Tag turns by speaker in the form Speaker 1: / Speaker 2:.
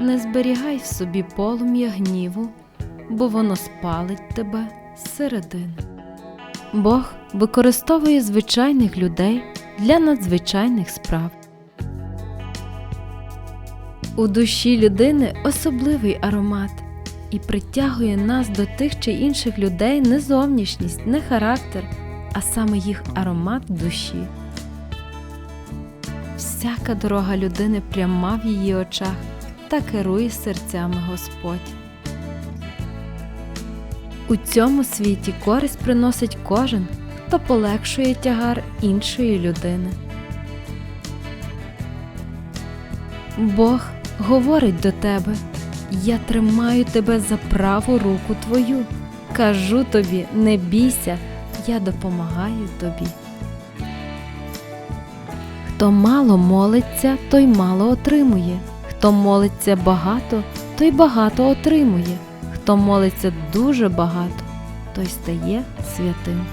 Speaker 1: не зберігай в собі полум'я гніву, бо воно спалить тебе зсередини. Бог використовує звичайних людей для надзвичайних справ. У душі людини особливий аромат і притягує нас до тих чи інших людей не зовнішність, не характер, а саме їх аромат душі. Всяка дорога людини пряма в її очах та керує серцями Господь. У цьому світі користь приносить кожен, хто полегшує тягар іншої людини. Бог говорить до тебе: Я тримаю тебе за праву руку твою. Кажу тобі, не бійся, я допомагаю тобі. Хто мало молиться, той мало отримує. Хто молиться багато, той багато отримує. Хто молиться дуже багато, той стає святим.